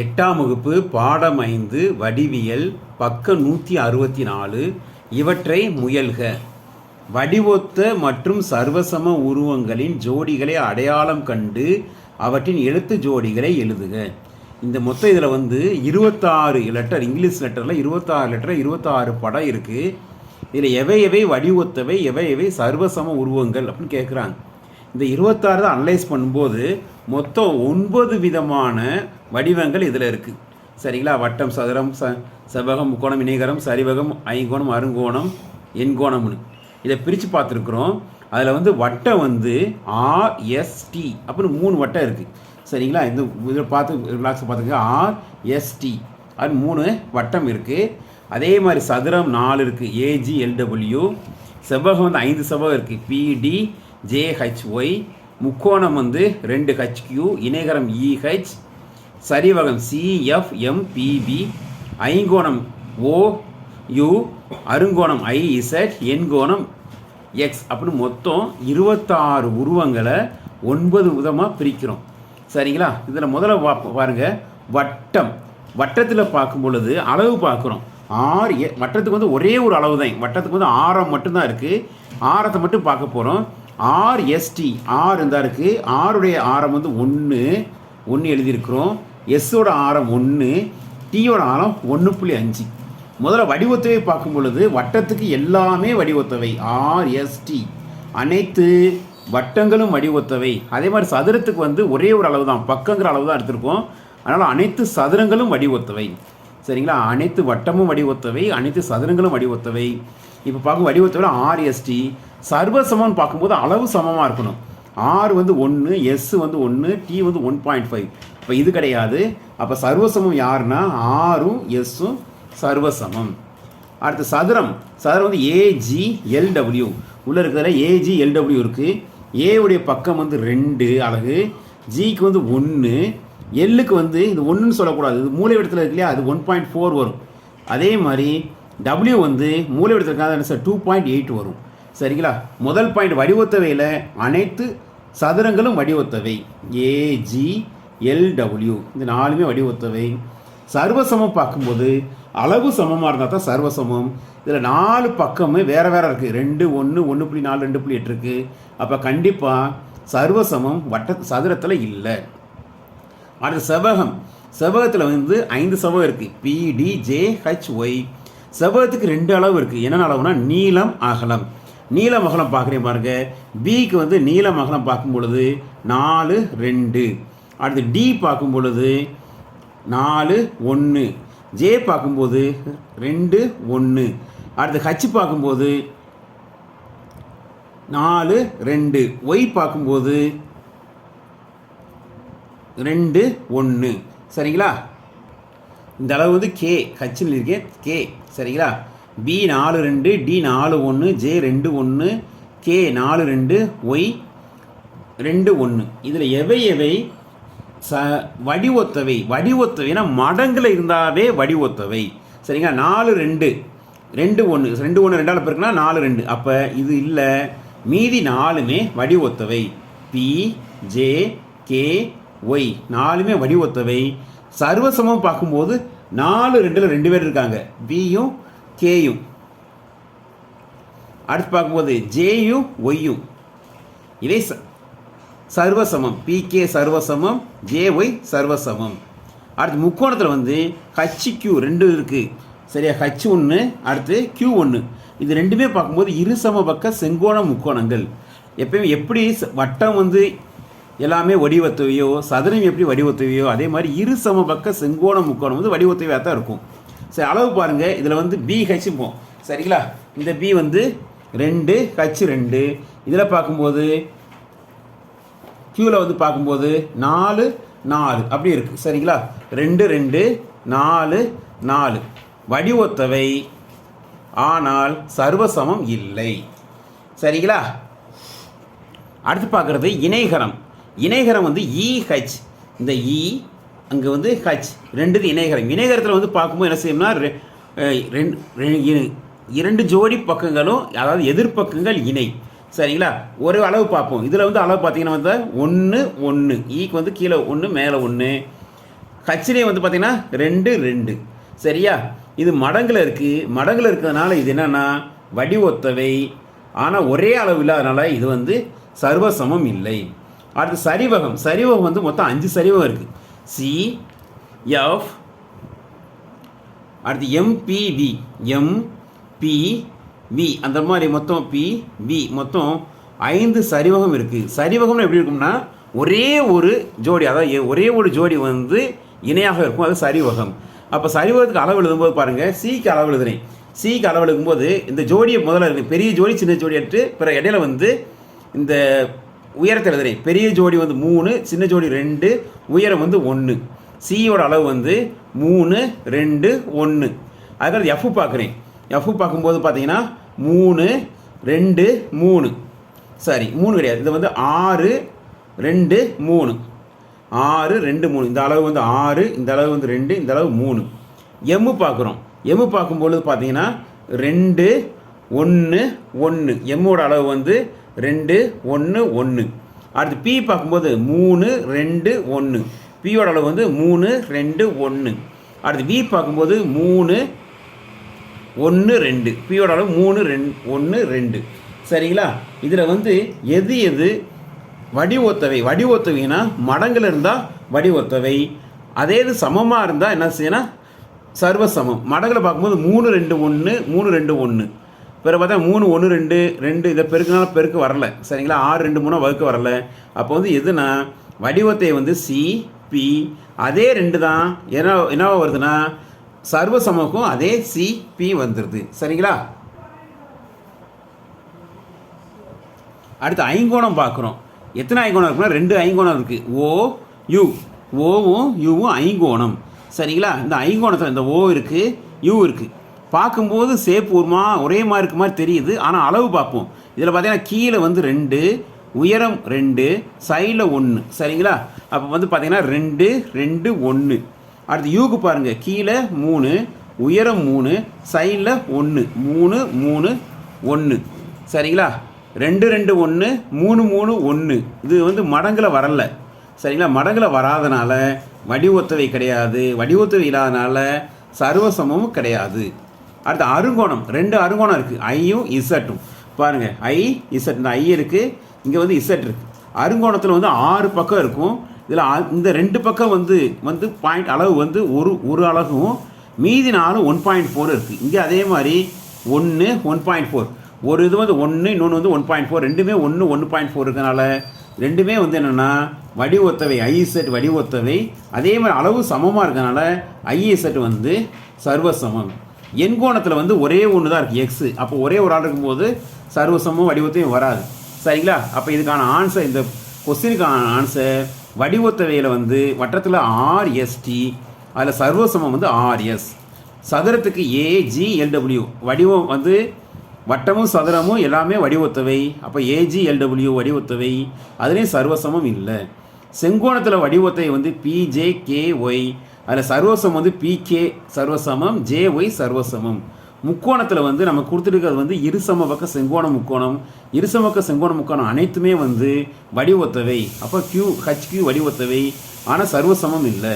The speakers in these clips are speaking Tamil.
எட்டாம் வகுப்பு பாடம் ஐந்து வடிவியல் பக்க நூற்றி அறுபத்தி நாலு இவற்றை முயல்க. வடிவொத்த மற்றும் சர்வசம உருவங்களின் ஜோடிகளை அடையாளம் கண்டு அவற்றின் எழுத்து ஜோடிகளை எழுதுக. இந்த மொத்தம் இதில் வந்து இருபத்தாறு லெட்டர் இங்கிலீஷ் லெட்டரில் இருபத்தாறு லெட்டர் இருபத்தாறு படம் இருக்குது இதில் எவை எவை வடிவொத்தவை எவை எவை சர்வசம உருவங்கள் அப்படின்னு கேட்குறாங்க இந்த இருபத்தாறு தான் அனலைஸ் பண்ணும்போது மொத்தம் ஒன்பது விதமான வடிவங்கள் இதில் இருக்குது சரிங்களா? வட்டம் சதுரம் ச செவ்வகம் முக்கோணம் இணைகரம் சரிவகம் ஐங்கோணம் அருங்கோணம் எண்கோணம்னு. இதை பிரித்து பார்த்துருக்குறோம். அதில் வந்து வட்டம் வந்து ஆர்எஸ்டி அப்படின்னு மூணு வட்டம் இருக்குது சரிங்களா? இந்த இதில் பார்த்து ரிலாக்ஸ் பார்த்துங்க ஆர்எஸ்டி அது மூணு வட்டம் இருக்குது அதே மாதிரி சதுரம் நாலு இருக்குது ஏஜிஎல்டபிள்யூ செவ்வகம் வந்து ஐந்து செவ்வகம் இருக்குது பிடி ஜேஹெச்ஒய் முக்கோணம் வந்து ரெண்டு ஹெச்கியூ இணைகரம் EH சரிவகம் C F M B B ஐங்கோணம் O U அருங்கோணம் ஐஇசட் எண்கோணம் எக்ஸ் அப்படின்னு மொத்தம் இருபத்தாறு உருவங்களை ஒன்பது விதமாக பிரிக்கிறோம். சரிங்களா? இதில் முதல்ல வா பாருங்கள் வட்டம். வட்டத்தில் பார்க்கும் பொழுது அளவு பார்க்குறோம். ஆறு எ வட்டத்துக்கு வந்து ஒரே ஒரு அளவு தான் வட்டத்துக்கு வந்து ஆரம் மட்டும்தான் இருக்குது ஆரத்தை மட்டும் பார்க்க போகிறோம் ஆர் எஸ்டி ஆர் இருந்தால் இருக்குது ஆருடைய ஆரம் வந்து ஒன்று ஒன்று எழுதியிருக்கிறோம். எஸ்ஸோட ஆரம் ஒன்று டீயோட ஆரம் ஒன்று புள்ளி அஞ்சு. முதல்ல வடிவத்தவை பார்க்கும் பொழுது வட்டத்துக்கு எல்லாமே வடிவத்தவை. ஆர் எஸ்டி அனைத்து வட்டங்களும் வடிவத்தவை. அதே மாதிரி சதுரத்துக்கு வந்து ஒரே ஒரு அளவு தான் பக்கங்கிற அளவு தான் எடுத்திருக்கோம். அதனால் அனைத்து சதுரங்களும் வடிவத்தவை. சரிங்களா? அனைத்து வட்டமும் வடிவத்தவை அனைத்து சதுரங்களும் வடிவத்தவை. இப்போ பார்க்கும் வடிவத்தவை ஆர்எஸ்டி சர்வசமம்னு பார்க்கும்போது அளவு சமமாக இருக்கணும். ஆர் வந்து ஒன்று எஸ் வந்து ஒன்று டி வந்து ஒன் பாயிண்ட் ஃபைவ் இப்போ இது கிடையாது. அப்போ சர்வசமம் யாருன்னா? ஆறும் எஸ்ஸும் சர்வசமம். அடுத்து சதுரம். சதுரம் வந்து ஏஜி எல்டபிள்யூ உள்ளே இருக்கிறதுல ஏஜி எல்டபிள்யூ இருக்குது ஏவுடைய பக்கம் வந்து ரெண்டு அழகு. ஜிக்கு வந்து ஒன்று எல்லுக்கு வந்து இது ஒன்றுன்னு சொல்லக்கூடாது. இது மூலை இடத்துல இருக்கு இல்லையா? அது ஒன் பாயிண்ட் ஃபோர் வரும். அதே மாதிரி டபிள்யூ வந்து மூலை இடத்துல இருக்காது. சார்? டூ பாயிண்ட் எயிட் வரும். சரிங்களா? முதல் பாயிண்ட் வடிவத்தவையில் அனைத்து சதுரங்களும் வடிவத்தவை. ஏஜி எல்டபிள்யூ இந்த நாலுமே வடிவத்தவை. சர்வசமம் பார்க்கும்போது அளவு சமமாக இருந்தால் தான் சர்வசமம். இதில் நாலு பக்கமே வேறு வேறு இருக்குது ரெண்டு ஒன்று ஒன்று புள்ளி நாலு ரெண்டு புள்ளி எட்டு இருக்குது அப்போ கண்டிப்பாக சர்வசமம் வட்ட சதுரத்தில் இல்லை. அடுத்து செவ்வகம். செவ்வகத்தில் வந்து ஐந்து செவ்வகம் இருக்குது பிடிஜேஹெச்ஒய் செவ்வகத்துக்கு ரெண்டு அளவு இருக்குது என்னென்ன அளவுனா நீளம் அகலம். நீளம் அகலம் பார்க்குறேன் பாருங்கள் பிக்கு வந்து நீளம் அகலம் பார்க்கும் பொழுது நாலு ரெண்டு. அடுத்து டி பார்க்கும் பொழுது நாலு ஒன்று ஜே பார்க்கும்போது ரெண்டு ஒன்று அடுத்து ஹச் பார்க்கும்போது நாலு ரெண்டு. ஒய் பார்க்கும்போது ரெண்டு ஒன்று சரிங்களா? இந்த அளவு வந்து கே ஹச்சில் இருக்கேன் கே சரிங்களா? பி நாலு ரெண்டு. டி நாலு ஒன்று ஜே ரெண்டு ஒன்று கே நாலு ரெண்டு. ஒய் ரெண்டு ஒன்று இதில் எவை எவை? ச வடிவொத்தவை. வடிவொத்தவைனா மடங்கில் இருந்தாவே வடிவொத்தவை. சரிங்களா? நாலு ரெண்டு. ரெண்டு ஒன்று ரெண்டு ஒன்று ரெண்டால் பிறகுனா நாலு ரெண்டு. அப்போ இது இல்லை. மீதி நாலுமே வடிவொத்தவை. பி ஜே கே ஒய் நாலுமே வடிவொத்தவை. சர்வசமம் பார்க்கும்போது நாலு ரெண்டில் ரெண்டு பேர் இருக்காங்க. பியும் கேயும் அடுத்து பார்க்கும்போது ஜேயும் ஒய்யும் இதே ச சர்வசமம். PK சர்வசமம் JY சர்வசமம். அடுத்து முக்கோணத்தில் வந்து ஹச் கியூ ரெண்டு இருக்குது சரியா? ஹச் ஒன்று அடுத்து கியூ ஒன்று இது ரெண்டுமே பார்க்கும்போது இரு சம பக்க செங்கோண முக்கோணங்கள். எப்பயுமே எப்படி வட்டம் வந்து எல்லாமே வடிவத்தவையோ சதுரம் எப்படி வடிவத்தவையோ அதே மாதிரி இரு சம பக்க செங்கோண முக்கோணம் வந்து வடிவத்தவையாக தான் இருக்கும். சரி அளவு பாருங்கள் இதில் வந்து பி ஹெச் போம் சரிங்களா? இந்த பி வந்து ரெண்டு ஹச் ரெண்டு. இதில் பார்க்கும்போது க்யூவில் வந்து பார்க்கும்போது நாலு நாலு. அப்படி இருக்குது சரிங்களா? ரெண்டு ரெண்டு நாலு நாலு. வடிவொத்தவை. ஆனால் சர்வசமம் இல்லை. சரிங்களா? அடுத்து பார்க்குறது இணைகரம். இணைகரம் வந்து இஹெச் இந்த e, இ அங்கே வந்து ஹச் ரெண்டுது இணைகரம். இணைகரத்தில் வந்து பார்க்கும்போது என்ன செய்யணும்னா ரெ- ரெண்டு இரண்டு ஜோடி பக்கங்களும் அதாவது எதிர்ப்பக்கங்கள் இணை. சரிங்களா? ஒரு அளவு பார்ப்போம். இதில் வந்து அளவு பார்த்தீங்கன்னா வந்து ஒன்று ஒன்று ஈக்கு e வந்து கீழே ஒன்று மேலே ஒன்று ஹச்சிலே வந்து பார்த்தீங்கன்னா ரெண்டு ரெண்டு. சரியா? இது மடங்கில் இருக்குது மடங்கில் இருக்கிறதுனால இது என்னென்னா வடி ஒத்தவை ஆனால் ஒரே அளவு இல்லாதனால இது வந்து சர்வசமம் இல்லை. அடுத்து சரிவகம். சரிவகம் வந்து மொத்தம் அஞ்சு சரிவகம் இருக்குது சி எஃப் அடுத்து எம்பிவி வி அந்த மாதிரி மொத்தம் பி வி மொத்தம் ஐந்து சரிவகம் இருக்குது சரிவகம்னு எப்படி இருக்கும்னா ஒரே ஒரு ஜோடி அதாவது எ- ஒரே ஒரு ஜோடி வந்து இணையாக இருக்கும். அது சரிவகம். அப்போ சரிவகத்துக்கு அளவு எழுதும்போது பாருங்கள் சிக்கு அளவு எழுதுறேன். சிக்கு அளவு எழுதும்போது இந்த ஜோடியை முதல்ல எழுதுறேன். பெரிய ஜோடி சின்ன ஜோடி எடுத்து பிற இடையில வந்து இந்த உயரத்தை எழுதுறேன். பெரிய ஜோடி வந்து மூணு சின்ன ஜோடி ரெண்டு உயரம் வந்து ஒன்று சியோட அளவு வந்து மூணு ரெண்டு ஒன்று அதுக்கடுத்து எஃப் பார்க்குறேன் எஃப் பார்க்கும்போது பார்த்தீங்கன்னா மூணு ரெண்டு மூணு. சரி மூணு கிடையாது. இது வந்து ஆறு ரெண்டு மூணு. ஆறு ரெண்டு மூணு. இந்த அளவு வந்து ஆறு இந்த அளவு வந்து ரெண்டு இந்த அளவு மூணு. எம்மு பார்க்குறோம். எம்மு பார்க்கும்பொழுது பார்த்தீங்கன்னா ரெண்டு ஒன்று ஒன்று எம்மோட அளவு வந்து ரெண்டு ஒன்று ஒன்று அடுத்து பி பார்க்கும்போது மூணு ரெண்டு ஒன்று பியோட அளவு வந்து மூணு ரெண்டு ஒன்று அடுத்து வி பார்க்கும்போது மூணு ஒன்று ரெண்டு. பியோட அளவு மூணு ரெண் ஒன்று ரெண்டு. சரிங்களா? இதில் வந்து எது எது? வடி ஒத்தவை மடங்கள் இருந்தால் வடி ஒத்தவை அதே இது சமமாக இருந்தால் என்ன செய்யணும் சர்வசமம். மடங்கில் பார்க்கும்போது மூணு ரெண்டு ஒன்று மூணு ரெண்டு ஒன்று பிறகு பார்த்தா மூணு ஒன்று ரெண்டு ரெண்டு. இதை பெருக்குனால பெருக்கு வரல. சரிங்களா? ஆறு ரெண்டு மூணாக வகுக்க வரல. அப்போ வந்து எதுனா? வடிவத்தை வந்து சி பி அதே ரெண்டு தான். என்ன என்னவா வருதுன்னா சர்வசமக்கும் அதே சிபி வந்துடுது சரிங்களா? அடுத்து ஐங்கோணம் பார்க்குறோம். எத்தனை ஐங்கோணம் இருக்குன்னா ரெண்டு ஐங்கோணம் இருக்குது ஓ யு ஓவும் யுவும் ஐங்கோணம். சரிங்களா? இந்த ஐங்கோணத்தில் இந்த ஓ இருக்குது யூ இருக்குது பார்க்கும்போது சேப்பூர்மா ஒரே மாதிரி இருக்க மாதிரி தெரியுது. ஆனால் அளவு பார்ப்போம். இதில் பார்த்தீங்கன்னா கீழே வந்து ரெண்டு உயரம் ரெண்டு சைடில் ஒன்று சரிங்களா? அப்போ வந்து பார்த்தீங்கன்னா ரெண்டு ரெண்டு ஒன்று அடுத்து யூக்கு பாருங்கள் கீழே மூணு உயரம் மூணு சைடில் ஒன்று மூணு மூணு ஒன்று சரிங்களா? ரெண்டு ரெண்டு ஒன்று மூணு மூணு ஒன்று இது வந்து மடங்கில் வரல. சரிங்களா? மடங்கில் வராதனால வடிவத்தவை கிடையாது. வடிவத்தவை இல்லாதனால சர்வசமமும் கிடையாது. அடுத்து அருங்கோணம். ரெண்டு அருங்கோணம் இருக்குது ஐயும் இசட்டும் பாருங்கள் ஐ இசட் இந்த ஐ இருக்குது இங்கே வந்து இசட் இருக்குது அருங்கோணத்தில் வந்து ஆறு பக்கம் இருக்கும். இதில் இந்த ரெண்டு பக்கம் வந்து வந்து பாயிண்ட் அளவு வந்து ஒரு ஒரு அழகும். மீதி நாலு ஒன் பாயிண்ட் ஃபோர் இருக்குது இங்கே அதே மாதிரி ஒன்று ஒன் பாயிண்ட் ஃபோர் ஒரு இது வந்து ஒன்று இன்னொன்று வந்து ஒன் பாயிண்ட் ஃபோர் ரெண்டுமே ஒன்று ஒன்று பாயிண்ட் ஃபோர் இருக்கனால ரெண்டுமே வந்து என்னென்னா வடிவத்தவை ஐஇசட் வடிவத்தவை. அதே மாதிரி அளவு சமமாக இருக்கனால ஐஇசட் வந்து சர்வசமம். எண்கோணத்தில் வந்து ஒரே ஒன்று தான் இருக்குது எக்ஸு அப்போ ஒரே ஒரு ஆள் இருக்கும்போது சர்வசமம் வடிவத்தையும் வராது. சரிங்களா? அப்போ இதுக்கான ஆன்சர் இந்த கொஸ்டினுக்கான ஆன்சர் வடிவத்தவையில் வந்து வட்டத்தில் ஆர்எஸ்டி அதில் சர்வசமம் வந்து ஆர்எஸ் சதுரத்துக்கு ஏஜி எல்டபிள்யூ வடிவம் வந்து வட்டமும் சதுரமும் எல்லாமே வடிவத்தவை. அப்போ ஏஜி எல்டபிள்யூ வடிவத்தவை. அதுலேயும் சர்வசமம் இல்லை. செங்கோணத்தில் வடிவத்தை வந்து பிஜே கே ஒய் அதில் சர்வசம் வந்து பிகே சர்வசமம் ஜே ஒய் சர்வசமம். முக்கோணத்தில் வந்து நம்ம கொடுத்துருக்கிறது வந்து இருசம பக்க செங்கோண முக்கோணம். இருசம பக்க செங்கோண முக்கோணம் அனைத்துமே வந்து வடிவத்தவை. அப்போ கியூ ஹச் கியூ வடிவத்தவை. ஆனால் சர்வசமம் இல்லை.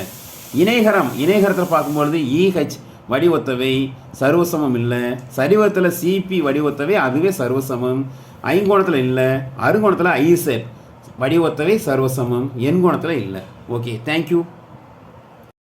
இணைகரம் இணைகரத்தில் பார்க்கும்பொழுது இஹெச் வடிவத்தவை. சர்வசமம் இல்லை. சரிவத்தில் சிபி வடிவத்தவை அதுவே சர்வசமம். ஐங்கோணத்தில் இல்லை. அருங்கோணத்தில் ஐசெட் வடிவத்தவை சர்வசமம். எண்கோணத்தில் இல்லை. Okay thank you